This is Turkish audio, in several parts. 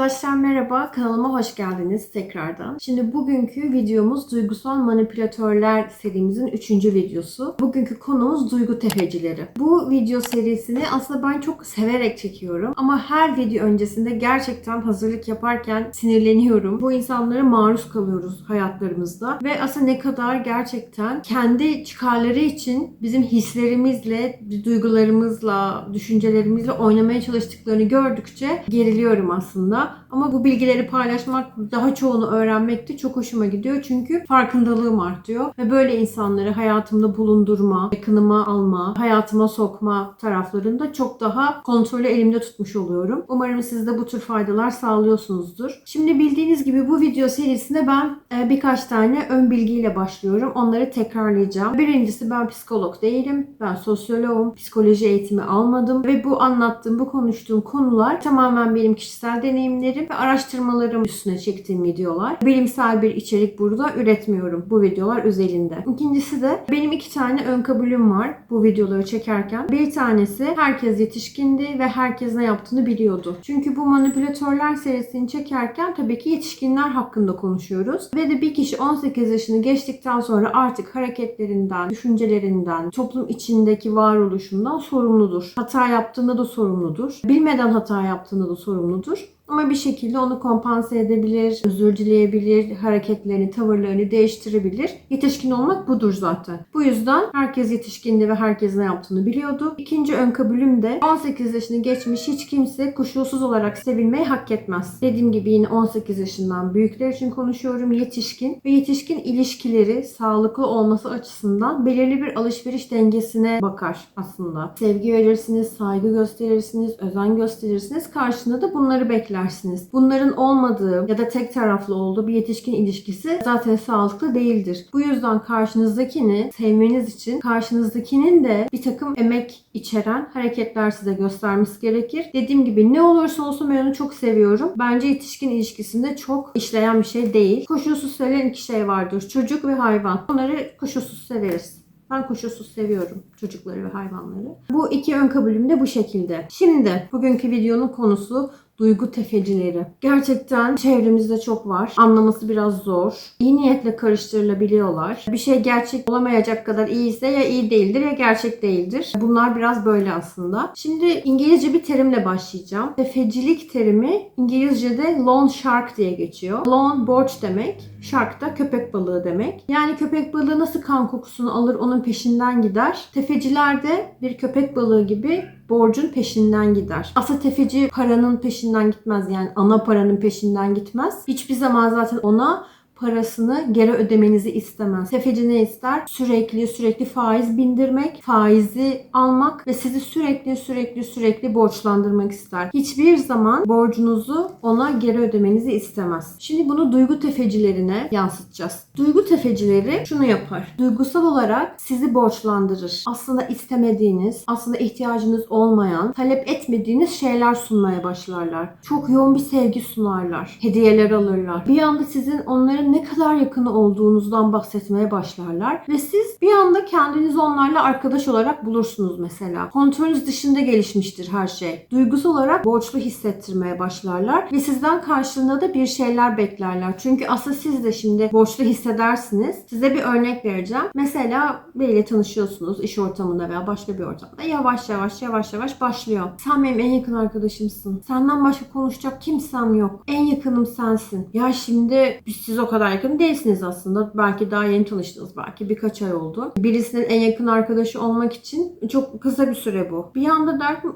Arkadaşlar merhaba, kanalıma hoş geldiniz tekrardan. Şimdi bugünkü videomuz Duygusal Manipülatörler serimizin 3. videosu. Bugünkü konumuz duygu tefecileri. Bu video serisini aslında ben çok severek çekiyorum. Ama her video öncesinde gerçekten hazırlık yaparken sinirleniyorum. Bu insanlara maruz kalıyoruz hayatlarımızda. Ve aslında ne kadar gerçekten kendi çıkarları için bizim hislerimizle, duygularımızla, düşüncelerimizle oynamaya çalıştıklarını gördükçe geriliyorum aslında. 아니라 Ama bu bilgileri paylaşmak, daha çoğunu öğrenmek de çok hoşuma gidiyor. Çünkü farkındalığım artıyor. Ve böyle insanları hayatımda bulundurma, yakınıma alma, hayatıma sokma taraflarında çok daha kontrolü elimde tutmuş oluyorum. Umarım siz de bu tür faydalar sağlıyorsunuzdur. Şimdi bildiğiniz gibi bu video serisinde ben e, birkaç tane ön bilgiyle başlıyorum. Onları tekrarlayacağım. Birincisi ben psikolog değilim. Ben sosyoloğum. Psikoloji eğitimi almadım. Ve bu anlattığım, bu konuştuğum konular tamamen benim kişisel deneyimlerim ve araştırmalarım üstüne çektiğim videolar. Bilimsel bir içerik burada üretmiyorum bu videolar özelinde. İkincisi de benim iki tane ön kabulüm var bu videoları çekerken. Bir tanesi herkes yetişkindi ve herkes ne yaptığını biliyordu. Çünkü bu manipülatörler serisini çekerken tabii ki yetişkinler hakkında konuşuyoruz. Ve de bir kişi 18 yaşını geçtikten sonra artık hareketlerinden, düşüncelerinden, toplum içindeki varoluşundan sorumludur. Hata yaptığında da sorumludur. Bilmeden hata yaptığında da sorumludur. Ama bir şekilde onu kompanse edebilir, özür dileyebilir, hareketlerini, tavırlarını değiştirebilir. Yetişkin olmak budur zaten. Bu yüzden herkes yetişkindi ve herkes ne yaptığını biliyordu. İkinci ön kabulüm de 18 yaşını geçmiş hiç kimse koşulsuz olarak sevilmeyi hak etmez. Dediğim gibi yine 18 yaşından büyükler için konuşuyorum. Yetişkin ve yetişkin ilişkileri sağlıklı olması açısından belirli bir alışveriş dengesine bakar aslında. Sevgi verirsiniz, saygı gösterirsiniz, özen gösterirsiniz. Karşında da bunları bekler beklersiniz. Bunların olmadığı ya da tek taraflı olduğu bir yetişkin ilişkisi zaten sağlıklı değildir. Bu yüzden karşınızdakini sevmeniz için karşınızdakinin de bir takım emek içeren hareketler size göstermesi gerekir. Dediğim gibi ne olursa olsun ben onu çok seviyorum. Bence yetişkin ilişkisinde çok işleyen bir şey değil. Koşulsuz sevilen iki şey vardır. Çocuk ve hayvan. Onları koşulsuz severiz. Ben koşulsuz seviyorum çocukları ve hayvanları. Bu iki ön kabulüm de bu şekilde. Şimdi bugünkü videonun konusu duygu tefecileri. Gerçekten çevremizde çok var. Anlaması biraz zor. İyi niyetle karıştırılabiliyorlar. Bir şey gerçek olamayacak kadar iyiyse ya iyi değildir ya gerçek değildir. Bunlar biraz böyle aslında. Şimdi İngilizce bir terimle başlayacağım. Tefecilik terimi İngilizce'de loan shark diye geçiyor. Loan borç demek. Shark da köpek balığı demek. Yani köpek balığı nasıl kan kokusunu alır onun peşinden gider. Tefeciler de bir köpek balığı gibi borcun peşinden gider. Aslında tefeci paranın peşinden gitmez yani ana paranın peşinden gitmez. Hiçbir zaman zaten ona parasını geri ödemenizi istemez. Tefeci ne ister? Sürekli sürekli faiz bindirmek, faizi almak ve sizi sürekli sürekli sürekli borçlandırmak ister. Hiçbir zaman borcunuzu ona geri ödemenizi istemez. Şimdi bunu duygu tefecilerine yansıtacağız. Duygu tefecileri şunu yapar. Duygusal olarak sizi borçlandırır. Aslında istemediğiniz, aslında ihtiyacınız olmayan, talep etmediğiniz şeyler sunmaya başlarlar. Çok yoğun bir sevgi sunarlar. Hediyeler alırlar. Bir anda sizin onların ne kadar yakın olduğunuzdan bahsetmeye başlarlar ve siz bir anda kendinizi onlarla arkadaş olarak bulursunuz mesela. Kontrolünüz dışında gelişmiştir her şey. Duygusal olarak borçlu hissettirmeye başlarlar ve sizden karşılığında da bir şeyler beklerler. Çünkü aslında siz de şimdi borçlu hissedersiniz. Size bir örnek vereceğim. Mesela biriyle tanışıyorsunuz iş ortamında veya başka bir ortamda. Yavaş yavaş yavaş yavaş başlıyor. Sen benim en yakın arkadaşımsın. Senden başka konuşacak kimsem yok. En yakınım sensin. Ya şimdi biz siz o kadar kadar yakın değilsiniz aslında. Belki daha yeni tanıştınız. Belki birkaç ay oldu. Birisinin en yakın arkadaşı olmak için çok kısa bir süre bu. Bir anda der ki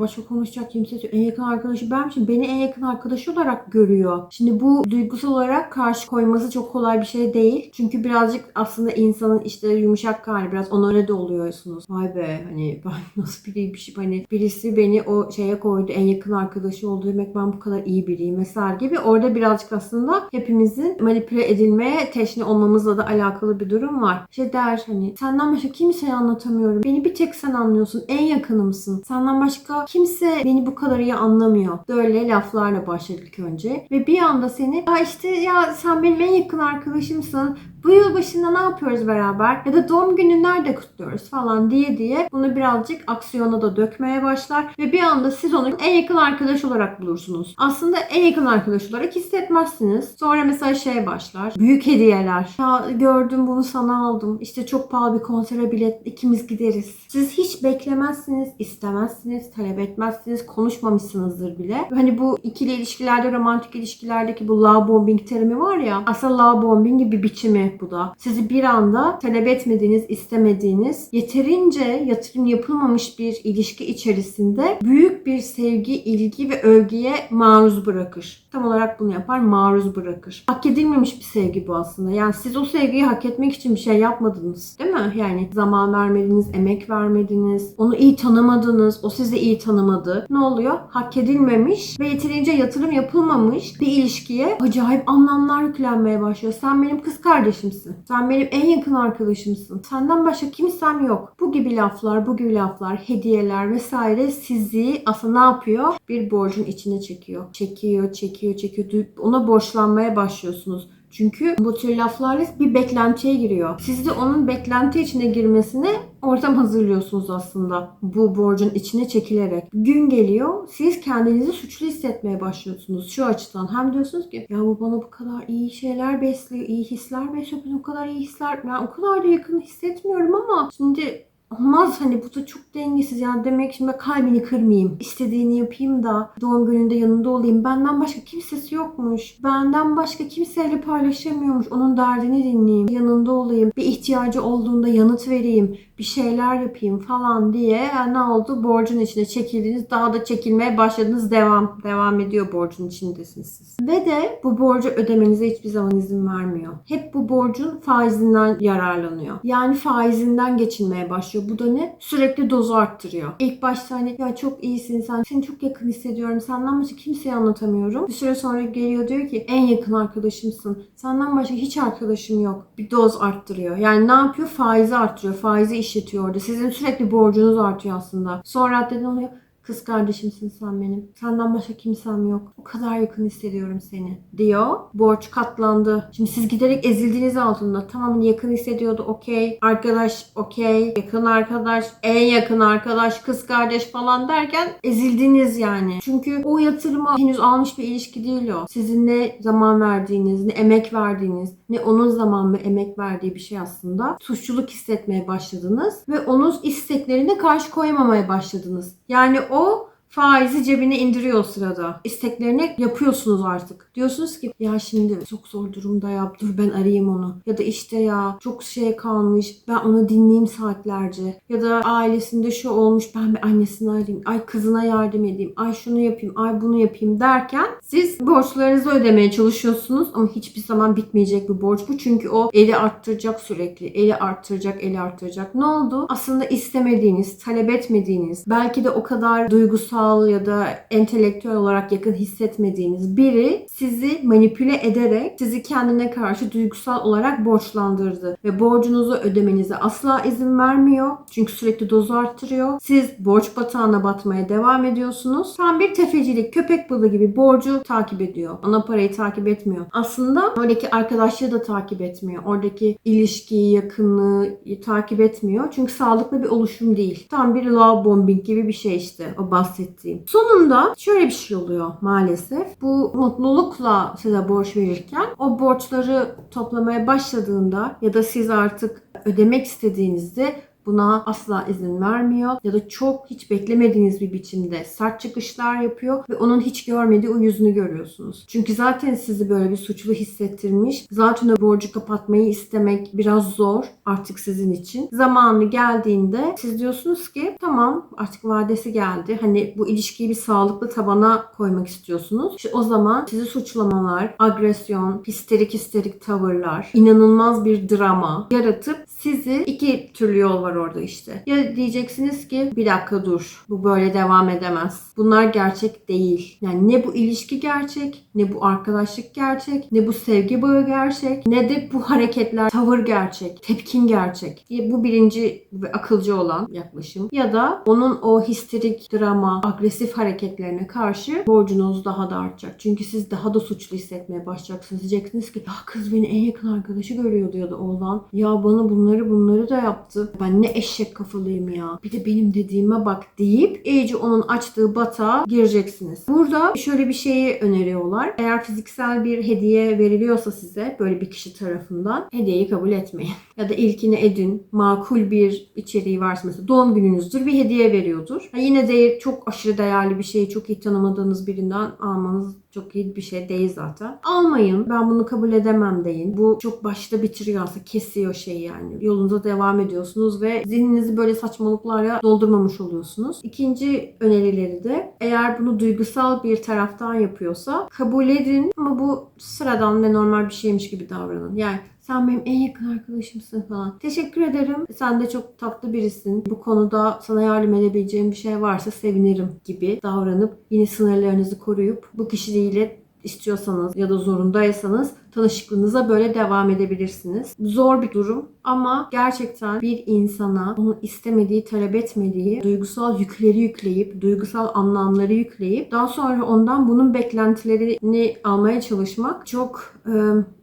başka konuşacak kimse yok. En yakın arkadaşı ben için beni en yakın arkadaşı olarak görüyor. Şimdi bu duygusal olarak karşı koyması çok kolay bir şey değil. Çünkü birazcık aslında insanın işte yumuşak hali biraz onore de oluyorsunuz. Vay be hani ben nasıl biriymişim hani birisi beni o şeye koydu en yakın arkadaşı oldu demek ben bu kadar iyi biriyim vesaire gibi. Orada birazcık aslında hepimizin manipüle edilmeye teşne olmamızla da alakalı bir durum var. İşte der hani senden başka kimseye anlatamıyorum. Beni bir tek sen anlıyorsun. En yakınımsın. Senden başka kimse beni bu kadar iyi anlamıyor. Böyle laflarla başladık önce. Ve bir anda seni ya işte ya sen benim en yakın arkadaşımsın. Bu yılbaşında ne yapıyoruz beraber? Ya da doğum günü nerede kutluyoruz falan diye diye bunu birazcık aksiyona da dökmeye başlar ve bir anda siz onu en yakın arkadaş olarak bulursunuz. Aslında en yakın arkadaş olarak hissetmezsiniz. Sonra mesela şey başlar. Büyük hediyeler. Ya gördüm bunu sana aldım. İşte çok pahalı bir konsere bilet ikimiz gideriz. Siz hiç beklemezsiniz, istemezsiniz, talep etmezsiniz, konuşmamışsınızdır bile. Hani bu ikili ilişkilerde, romantik ilişkilerdeki bu love bombing terimi var ya. Aslında love bombing bir biçimi bu da. Sizi bir anda talep etmediğiniz, istemediğiniz, yeterince yatırım yapılmamış bir ilişki içerisinde büyük bir sevgi, ilgi ve övgüye maruz bırakır. Tam olarak bunu yapar, maruz bırakır. Hak edilmemiş bir sevgi bu aslında. Yani siz o sevgiyi hak etmek için bir şey yapmadınız. Değil mi? Yani zaman vermediniz, emek vermediniz, onu iyi tanımadınız, o sizi iyi tanımadı. Ne oluyor? Hak edilmemiş ve yeterince yatırım yapılmamış bir ilişkiye acayip anlamlar yüklenmeye başlıyor. Sen benim kız kardeşimsin. Sen benim en yakın arkadaşımsın. Senden başka kimsem yok. Bu gibi laflar, bu gibi laflar, hediyeler vesaire sizi aslında ne yapıyor? Bir borcun içine çekiyor. Çekiyor, çekiyor, çekiyor. Ona borçlanmaya başlıyorsunuz. Çünkü bu tür laflarla bir beklentiye giriyor. Siz de onun beklenti içine girmesine ortam hazırlıyorsunuz aslında. Bu borcun içine çekilerek. Gün geliyor siz kendinizi suçlu hissetmeye başlıyorsunuz şu açıdan. Hem diyorsunuz ki ya bu bana bu kadar iyi şeyler besliyor, iyi hisler besliyor. Ben o kadar iyi hisler, ben o kadar da yakın hissetmiyorum ama şimdi Olmaz hani bu da çok dengesiz yani demek şimdi kalbini kırmayayım. istediğini yapayım da doğum gününde yanında olayım. Benden başka kimsesi yokmuş. Benden başka kimseyle paylaşamıyormuş. Onun derdini dinleyeyim. Yanında olayım. Bir ihtiyacı olduğunda yanıt vereyim. Bir şeyler yapayım falan diye yani ne oldu? Borcun içine çekildiniz. Daha da çekilmeye başladınız. Devam. Devam ediyor borcun içindesiniz siz. Ve de bu borcu ödemenize hiçbir zaman izin vermiyor. Hep bu borcun faizinden yararlanıyor. Yani faizinden geçinmeye başlıyor. Bu da ne? Sürekli dozu arttırıyor. İlk başta hani ya çok iyisin sen, seni çok yakın hissediyorum. Senden başka kimseye anlatamıyorum. Bir süre sonra geliyor diyor ki en yakın arkadaşımsın. Senden başka hiç arkadaşım yok. Bir doz arttırıyor. Yani ne yapıyor? Faizi arttırıyor. Faizi işletiyor orada. Sizin sürekli borcunuz artıyor aslında. Sonra ne oluyor? Kız kardeşimsin sen benim. Senden başka kimsem yok. O kadar yakın hissediyorum seni diyor. Borç katlandı. Şimdi siz giderek ezildiğiniz altında. Tamam yakın hissediyordu okey. Arkadaş okey. Yakın arkadaş. En yakın arkadaş. Kız kardeş falan derken ezildiniz yani. Çünkü o yatırımı henüz almış bir ilişki değil o. Sizin ne zaman verdiğiniz, ne emek verdiğiniz, ne onun zaman ve emek verdiği bir şey aslında. Suçluluk hissetmeye başladınız ve onun isteklerine karşı koyamamaya başladınız. Yani o ou faizi cebine indiriyor o sırada. İsteklerini yapıyorsunuz artık. Diyorsunuz ki ya şimdi çok zor durumda ya dur ben arayayım onu. Ya da işte ya çok şey kalmış ben onu dinleyeyim saatlerce. Ya da ailesinde şu olmuş ben bir annesini arayayım. Ay kızına yardım edeyim. Ay şunu yapayım. Ay bunu yapayım derken siz borçlarınızı ödemeye çalışıyorsunuz ama hiçbir zaman bitmeyecek bir borç bu. Çünkü o eli arttıracak sürekli. Eli arttıracak, eli arttıracak. Ne oldu? Aslında istemediğiniz, talep etmediğiniz, belki de o kadar duygusal ya da entelektüel olarak yakın hissetmediğiniz biri sizi manipüle ederek sizi kendine karşı duygusal olarak borçlandırdı ve borcunuzu ödemenize asla izin vermiyor. Çünkü sürekli dozu arttırıyor. Siz borç batağına batmaya devam ediyorsunuz. Tam bir tefecilik, köpek balığı gibi borcu takip ediyor. Ana parayı takip etmiyor. Aslında oradaki arkadaşlığı da takip etmiyor. Oradaki ilişkiyi, yakınlığı takip etmiyor. Çünkü sağlıklı bir oluşum değil. Tam bir love bombing gibi bir şey işte o bahsettiğim bahsettiğim. Sonunda şöyle bir şey oluyor maalesef. Bu mutlulukla size borç verirken o borçları toplamaya başladığında ya da siz artık ödemek istediğinizde buna asla izin vermiyor ya da çok hiç beklemediğiniz bir biçimde sert çıkışlar yapıyor ve onun hiç görmediği o yüzünü görüyorsunuz. Çünkü zaten sizi böyle bir suçlu hissettirmiş. Zaten o borcu kapatmayı istemek biraz zor artık sizin için. Zamanı geldiğinde siz diyorsunuz ki tamam artık vadesi geldi. Hani bu ilişkiyi bir sağlıklı tabana koymak istiyorsunuz. İşte o zaman sizi suçlamalar, agresyon, histerik histerik tavırlar, inanılmaz bir drama yaratıp Sizi iki türlü yol var orada işte. Ya diyeceksiniz ki bir dakika dur. Bu böyle devam edemez. Bunlar gerçek değil. Yani ne bu ilişki gerçek, ne bu arkadaşlık gerçek, ne bu sevgi bağı gerçek, ne de bu hareketler, tavır gerçek, tepkin gerçek. Ya Bu birinci ve akılcı olan yaklaşım. Ya da onun o histerik, drama, agresif hareketlerine karşı borcunuz daha da artacak. Çünkü siz daha da suçlu hissetmeye başlayacaksınız. Diyeceksiniz ki ya kız beni en yakın arkadaşı görüyordu ya da oğlan. Ya bana bunları bunları da yaptı. Ben ne eşek kafalıyım ya. Bir de benim dediğime bak deyip iyice onun açtığı batağa gireceksiniz. Burada şöyle bir şeyi öneriyorlar. Eğer fiziksel bir hediye veriliyorsa size böyle bir kişi tarafından hediyeyi kabul etmeyin. Ya da ilkini edin. Makul bir içeriği varsa mesela doğum gününüzdür bir hediye veriyordur. Ha yine de çok aşırı değerli bir şeyi çok iyi tanımadığınız birinden almanız çok iyi bir şey değil zaten. Almayın. Ben bunu kabul edemem deyin. Bu çok başta bitiriyor aslında. Kesiyor şeyi yani. Yolunuza devam ediyorsunuz ve zihninizi böyle saçmalıklarla doldurmamış oluyorsunuz. İkinci önerileri de eğer bunu duygusal bir taraftan yapıyorsa kabul edin ama bu sıradan ve normal bir şeymiş gibi davranın. Yani sen benim en yakın arkadaşımsın falan. Teşekkür ederim. Sen de çok tatlı birisin. Bu konuda sana yardım edebileceğim bir şey varsa sevinirim gibi davranıp yine sınırlarınızı koruyup bu kişiyle istiyorsanız ya da zorundaysanız tanışıklığınıza böyle devam edebilirsiniz. Zor bir durum ama gerçekten bir insana onun istemediği, talep etmediği duygusal yükleri yükleyip, duygusal anlamları yükleyip daha sonra ondan bunun beklentilerini almaya çalışmak çok e,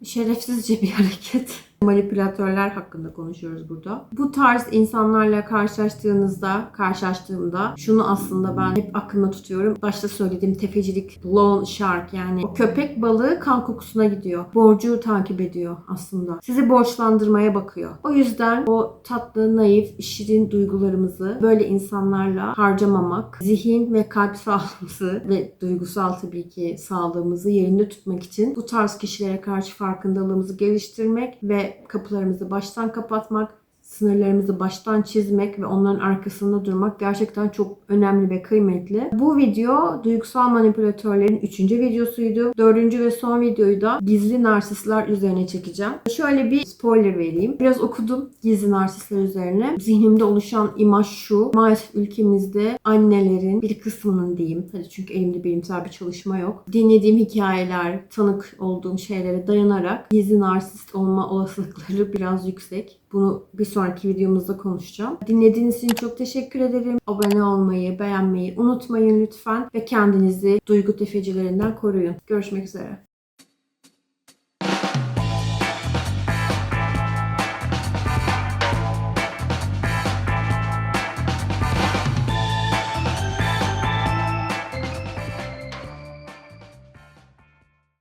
şerefsizce bir hareket. Manipülatörler hakkında konuşuyoruz burada. Bu tarz insanlarla karşılaştığınızda, karşılaştığımda şunu aslında ben hep aklımda tutuyorum. Başta söylediğim tefecilik, loan shark yani o köpek balığı kan kokusuna gidiyor. Borcu takip ediyor aslında. Sizi borçlandırmaya bakıyor. O yüzden o tatlı, naif, şirin duygularımızı böyle insanlarla harcamamak, zihin ve kalp sağlığımızı ve duygusal tabii ki sağlığımızı yerinde tutmak için bu tarz kişilere karşı farkındalığımızı geliştirmek ve kapılarımızı baştan kapatmak, sınırlarımızı baştan çizmek ve onların arkasında durmak gerçekten çok önemli ve kıymetli. Bu video duygusal manipülatörlerin 3. videosuydu. 4. ve son videoyu da gizli narsistler üzerine çekeceğim. Şöyle bir spoiler vereyim. Biraz okudum gizli narsistler üzerine. Zihnimde oluşan imaj şu. Maalesef ülkemizde annelerin bir kısmının diyeyim. Hadi çünkü elimde bilimsel bir çalışma yok. Dinlediğim hikayeler, tanık olduğum şeylere dayanarak gizli narsist olma olasılıkları biraz yüksek. Bunu bir sonraki videomuzda konuşacağım. Dinlediğiniz için çok teşekkür ederim. Abone olmayı, beğenmeyi unutmayın lütfen. Ve kendinizi duygu tefecilerinden koruyun. Görüşmek üzere.